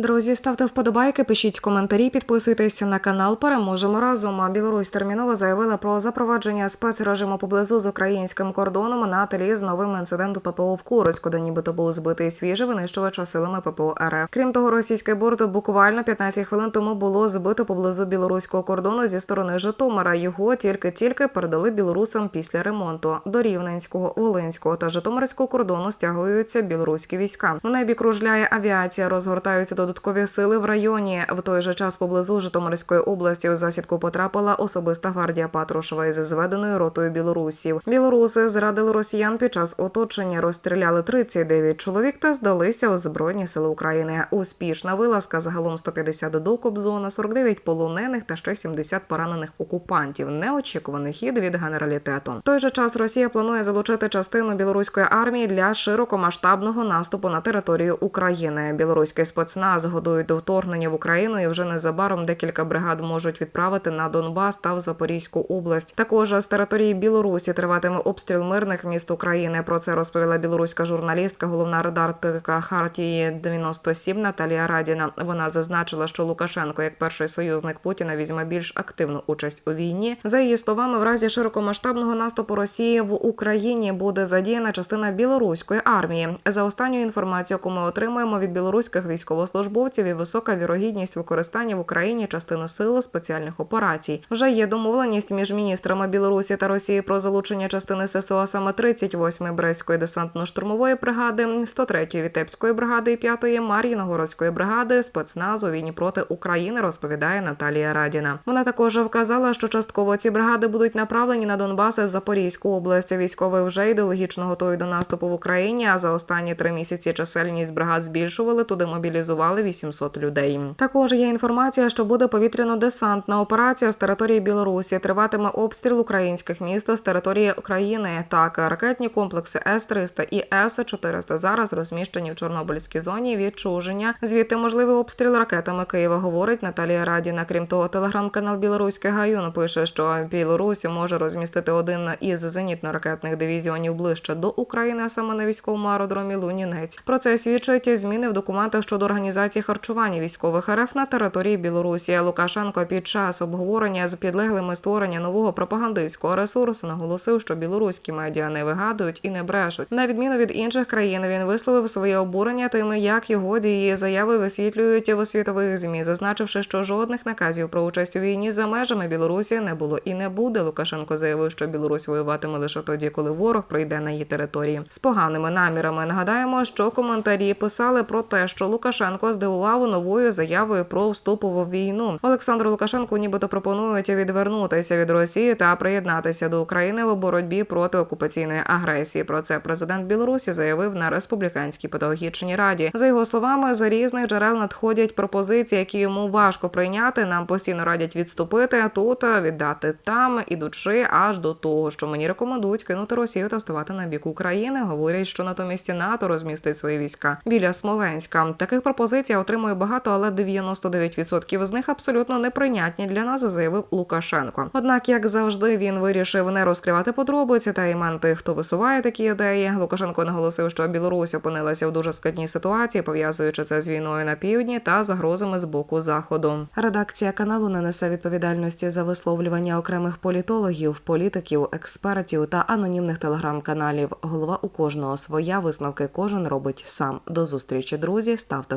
Друзі, ставте вподобайки, пишіть коментарі, підписуйтесь на канал. Переможемо разом. А Білорусь терміново заявила про запровадження спецрежиму поблизу з українським кордоном на тлі з новим інциденту ППО в Курську, де нібито був збитий свіжий винищувач силами ППО РФ. Крім того, російський борт буквально 15 хвилин тому було збито поблизу білоруського кордону зі сторони Житомира. Його тільки-тільки передали білорусам після ремонту. До Рівненського, Волинського та Житомирського кордону стягуються білоруські війська. В небі кружляє авіація, розгортаються додаткові сили в районі. В той же час поблизу Житомирської області у засідку потрапила особиста гвардія Патрушева із зведеною ротою білорусів. Білоруси зрадили росіян під час оточення, розстріляли 39 чоловік та здалися у збройні сили України. Успішна вилазка загалом 150 до Кобзона, 49 полонених та ще 70 поранених окупантів. Неочікуваний хід від генералітету. Той же час Росія планує залучити частину білоруської армії для широкомасштабного наступу на територію України. Білоруський спецназ годують до вторгнення в Україну, і вже незабаром декілька бригад можуть відправити на Донбас та в Запорізьку область. Також з території Білорусі триватиме обстріл мирних міст України. Про це розповіла білоруська журналістка, головна редакторка Хартії 97 Наталія Радіна. Вона зазначила, що Лукашенко, як перший союзник Путіна, візьме більш активну участь у війні. За її словами, в разі широкомасштабного наступу Росії в Україні буде задіяна частина білоруської армії. За останньою інформацією, яку ми отримуємо від білоруських військовослужбовців, і висока вірогідність використання в Україні частини сил спеціальних операцій. Вже є домовленість між міністрами Білорусі та Росії про залучення частини ССО, саме 38-ї Брестської десантно-штурмової бригади, 103-ї Вітебської бригади і 5-ї Мар'їногородської бригади спецназу війні проти України, розповідає Наталія Радіна. Вона також вказала, що частково ці бригади будуть направлені на Донбас і в Запорізьку область. Військові вже ідеологічно готові до наступу в Україні. А за останні три місяці чисельність бригад збільшували. Туди мобілізували 800 людей. Також є інформація, що буде повітряно-десантна операція з території Білорусі. Триватиме обстріл українських міст з території України. Так, ракетні комплекси С-300 і С-400 зараз розміщені в Чорнобильській зоні відчуження. Звідти можливий обстріл ракетами Києва, говорить Наталія Радіна. Крім того, телеграм-канал Білоруське Гаюн пише, що Білорусь може розмістити один із зенітно-ракетних дивізіонів ближче до України, а саме на військовому аеродромі Лунінець. Про це свідчать зміни в документах щодо організації харчування військових РФ на території Білорусі. Лукашенко під час обговорення з підлеглими створення нового пропагандистського ресурсу наголосив, що білоруські медіа не вигадують і не брешуть. На відміну від інших країн, він висловив своє обурення тим, як його дії заяви висвітлюють у світових змі, зазначивши, що жодних наказів про участь у війні за межами Білорусі не було і не буде. Лукашенко заявив, що Білорусь воюватиме лише тоді, коли ворог прийде на її території. З поганими намірами нагадаємо, що коментарі писали про те, що Лукашенко здивував новою заявою про вступ у війну. Олександру Лукашенку нібито пропонують відвернутися від Росії та приєднатися до України в боротьбі проти окупаційної агресії. Про це президент Білорусі заявив на республіканській педагогічній раді. За його словами, за різних джерел надходять пропозиції, які йому важко прийняти. Нам постійно радять відступити тут, віддати там, ідучи аж до того, що мені рекомендують кинути Росію та вставати на бік України. Говорять, що натомість НАТО розмістить свої війська біля Смоленська. Таких пропозицій я отримую багато, але 99% з них абсолютно неприйнятні для нас, заявив Лукашенко. Однак, як завжди, він вирішив не розкривати подробиці та імен тих, хто висуває такі ідеї. Лукашенко наголосив, що Білорусь опинилася в дуже складній ситуації, пов'язуючи це з війною на півдні та загрозами з боку заходу. Редакція каналу не несе відповідальності за висловлювання окремих політологів, політиків, експертів та анонімних телеграм-каналів. Голова у кожного своя висновки кожен робить сам. До зустрічі, друзі. Ставте